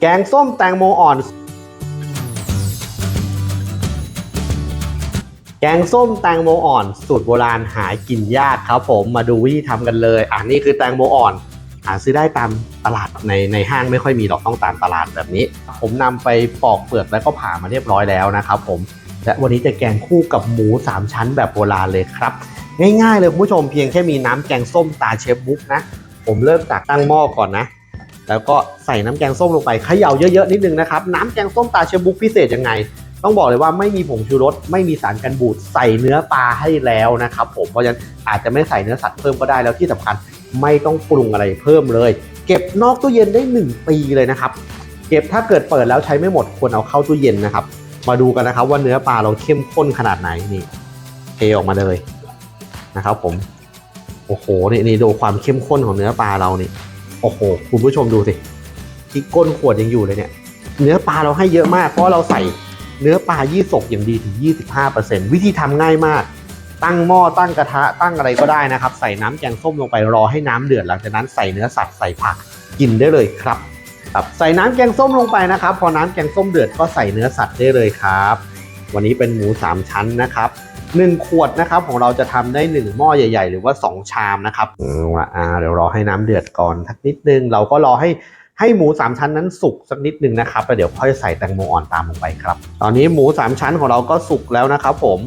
แกงส้มแตงโมอ่อน แกงส้มแตงโมอ่อน สูตรโบราณหากินยากครับผมมาดูวิธีทำกันเลย อ่านี่คือแตงโมอ่อนหาซื้อได้ตามตลาดในในห้างไม่ค่อยมีหรอกต้องตามตลาดแบบนี้ ผมนำไปปอกเปลือกแล้วก็ผ่ามาเรียบร้อยแล้วนะครับผมและวันนี้จะแกงคู่กับหมู 3 ชั้นแบบโบราณเลยครับ ง่ายๆเลยคุณผู้ชมเพียงแค่มีน้ำแกงส้มตาเชฟบุ๊กนะ ผมเริ่มจากตั้งหม้อก่อนนะ แล้วก็ใส่น้ำแกงส้มลงไปเขย่าเยอะๆนิดนึงนะครับ น้ำแกงส้มตาเชฟบุ๊กพิเศษยังไง ต้องบอกเลยว่าไม่มีผงชูรสไม่มีสารกันบูดใส่เนื้อปลาให้แล้วนะครับผมเพราะฉะนั้นอาจจะไม่ใส่เนื้อสัตว์เพิ่มก็ได้แล้วที่สำคัญไม่ต้องปรุงอะไรเพิ่มเลย เก็บนอกตู้เย็นได้ 1 ปีเลยนะครับ เก็บถ้าเกิดเปิดแล้วใช้ไม่หมดควรเอาเข้าตู้เย็นนะครับ มาดูกันนะครับว่าเนื้อปลาเราเข้มข้นขนาดไหนนี่เทออกมาเลยนะครับผมโอ้โหนี่นี่ดูความเข้มข้นของเนื้อปลาเรานี่ โอ้โห คุณผู้ชมดูสิ ที่ก้นขวดยังอยู่เลยเนี่ย เนื้อปลาเราให้เยอะมาก เพราะเราใส่เนื้อปลายี่สกอย่างดีถึง 25%วิธีทำง่ายมาก ตั้งหม้อตั้งกระทะตั้งอะไรก็ได้นะครับ ใส่น้ำแกงส้มลงไปรอให้น้ำเดือดหลังจากนั้นใส่เนื้อสัตว์ใส่ผักกินได้เลยครับครับใส่น้ำแกงส้มลงไปนะครับ พอน้ำแกงส้มเดือดก็ใส่เนื้อสัตว์ได้เลยครับ วันนี้เป็นหมู 3 ชั้นนะครับ 1 ขวดนะครับของเราจะทำได้ 1 หม้อใหญ่ ๆ หรือว่า 2 ชามนะครับอืมว่าอ่าเดี๋ยวรอให้น้ำเดือดก่อนสักนิดนึง เราก็รอให้ให้หมู 3 ชั้นนั้นสุกสักนิดหนึ่งนะครับแล้วเดี๋ยวค่อยใส่แตงโมอ่อนตามลงไปครับ ตอนนี้หมู 3 ชั้นของเราก็สุกแล้วนะครับผม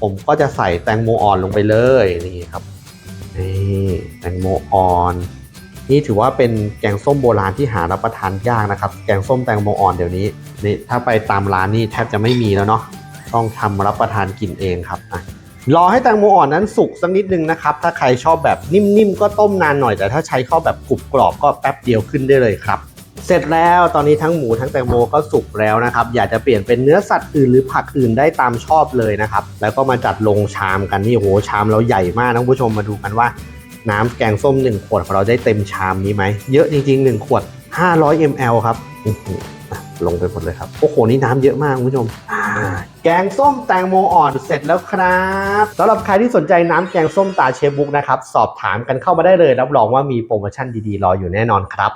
ผมก็จะใส่แตงโมอ่อนลงไปเลยนี่ครับนี่แตงโมอ่อนนี่ถือว่าเป็นแกงส้มโบราณที่หารับประทานยากนะครับ แกงส้มแตงโมอ่อนเดี๋ยวนี้นี่ถ้าไปตามร้านนี่แทบจะไม่มีแล้วเนาะ ต้องทำรับประทานกินเองครับอะรอให้แตงโมอ่อนนั้นสุกสักนิดนึงนะครับ ถ้าใครชอบแบบนิ่มๆ ก็ต้มนานหน่อยแต่ถ้าใช้ข้าวแบบกรุบกรอบก็แป๊บเดียวขึ้นได้เลยครับ เสร็จแล้วตอนนี้ทั้งหมูทั้งแตงโมก็สุกแล้วนะครับ อยากจะเปลี่ยนเป็นเนื้อสัตว์อื่นหรือผักอื่นได้ตามชอบเลยนะครับ แล้วก็มาจัดลงชามกันนี่โหชามเราใหญ่มากนะคุณผู้ชมมาดูกันว่า น้ำแกงส้ม 1 ขวดของเราได้เต็มชามนี้ไหมเยอะจริงๆ 1 ขวด 500 ml ครับอื้อหืออะ ลงไปหมดเลยครับ โอ้โห นี่น้ำเยอะมากคุณผู้ชม แกงส้มแตงโมอ่อนเสร็จแล้วครับสำหรับใครที่สนใจน้ำแกงส้มตาเชฟบุ๊กนะครับ สอบถามกันเข้ามาได้เลย รับรองว่ามีโปรโมชั่นดีๆ รออยู่แน่นอนครับ